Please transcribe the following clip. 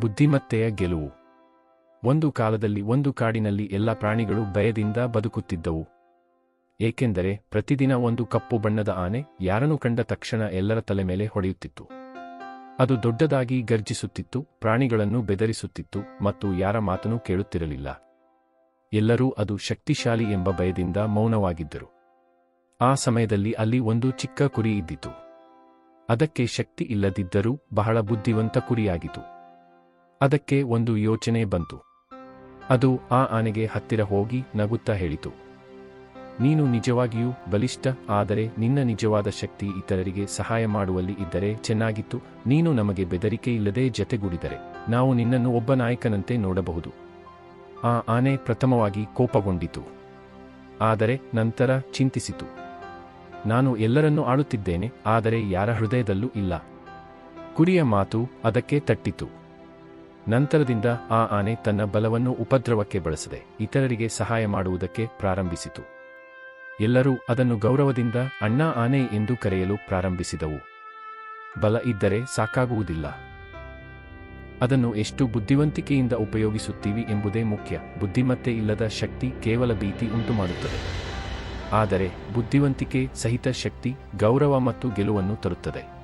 ಬುದ್ಧಿಮತ್ತೆಯ ಗೆಲುವು. ಒಂದು ಕಾಲದಲ್ಲಿ ಒಂದು ಕಾಡಿನಲ್ಲಿ ಎಲ್ಲ ಪ್ರಾಣಿಗಳು ಭಯದಿಂದ ಬದುಕುತ್ತಿದ್ದವು. ಏಕೆಂದರೆ ಪ್ರತಿದಿನ ಒಂದು ಕಪ್ಪು ಬಣ್ಣದ ಆನೆ ಯಾರನ್ನು ಕಂಡ ತಕ್ಷಣ ಎಲ್ಲರ ತಲೆ ಮೇಲೆ ಹೊಡೆಯುತ್ತಿತ್ತು. ಅದು ದೊಡ್ಡದಾಗಿ ಗರ್ಜಿಸುತ್ತಿತ್ತು, ಪ್ರಾಣಿಗಳನ್ನು ಬೆದರಿಸುತ್ತಿತ್ತು ಮತ್ತು ಯಾರ ಮಾತನ್ನೂ ಕೇಳುತ್ತಿರಲಿಲ್ಲ. ಎಲ್ಲರೂ ಅದು ಶಕ್ತಿಶಾಲಿ ಎಂಬ ಭಯದಿಂದ ಮೌನವಾಗಿದ್ದರು. ಆ ಸಮಯದಲ್ಲಿ ಅಲ್ಲಿ ಒಂದು ಚಿಕ್ಕ ಕುರಿ ಇದ್ದಿತು. ಅದಕ್ಕೆ ಶಕ್ತಿ ಇಲ್ಲದಿದ್ದರೂ ಬಹಳ ಬುದ್ಧಿವಂತ ಕುರಿಯಾಗಿತು ಅದಕ್ಕೆ ಒಂದು ಯೋಚನೆ ಬಂತು. ಅದು ಆ ಆನೆಗೆ ಹತ್ತಿರ ಹೋಗಿ ನಗುತ್ತಾ ಹೇಳಿತು. ನೀನು ನಿಜವಾಗಿಯೂ ಬಲಿಷ್ಠ, ಆದರೆ ನಿನ್ನ ನಿಜವಾದ ಶಕ್ತಿ ಇತರರಿಗೆ ಸಹಾಯ ಮಾಡುವಲ್ಲಿ ಇದ್ದರೆ ಚೆನ್ನಾಗಿತ್ತು. ನೀನು ನಮಗೆ ಬೆದರಿಕೆ ಇಲ್ಲದೆ ಜತೆಗೂಡಿದರೆ ನಾವು ನಿನ್ನನ್ನು ಒಬ್ಬ ನಾಯಕನಂತೆ ನೋಡಬಹುದು. ಆ ಆನೆ ಪ್ರಥಮವಾಗಿ ಕೋಪಗೊಂಡಿತು. ಆದರೆ ನಂತರ ಚಿಂತಿಸಿತು. ನಾನು ಎಲ್ಲರನ್ನೂ ಆಳುತ್ತಿದ್ದೇನೆ, ಆದರೆ ಯಾರ ಹೃದಯದಲ್ಲೂ ಇಲ್ಲ. ಕುರಿಯ ಮಾತು ಅದಕ್ಕೆ ತಟ್ಟಿತು. ನಂತರದಿಂದ ಆ ಆನೆ ತನ್ನ ಬಲವನ್ನು ಉಪದ್ರವಕ್ಕೆ ಬಳಸದೆ ಇತರರಿಗೆ ಸಹಾಯ ಮಾಡುವುದಕ್ಕೆ ಪ್ರಾರಂಭಿಸಿತು. ಎಲ್ಲರೂ ಅದನ್ನು ಗೌರವದಿಂದ ಅಣ್ಣ ಆನೆ ಎಂದು ಕರೆಯಲು ಪ್ರಾರಂಭಿಸಿದವು. ಬಲ ಇದ್ದರೆ ಸಾಕಾಗುವುದಿಲ್ಲ. ಅದನ್ನು ಎಷ್ಟು ಬುದ್ಧಿವಂತಿಕೆಯಿಂದ ಉಪಯೋಗಿಸುತ್ತೀವಿ ಎಂಬುದೇ ಮುಖ್ಯ. ಬುದ್ಧಿಮತ್ತೆ ಇಲ್ಲದ ಶಕ್ತಿ ಕೇವಲ ಭೀತಿ ಉಂಟುಮಾಡುತ್ತದೆ. ಆದರೆ ಬುದ್ಧಿವಂತಿಕೆ ಸಹಿತ ಶಕ್ತಿ ಗೌರವ ಮತ್ತು ಗೆಲುವನ್ನು ತರುತ್ತದೆ.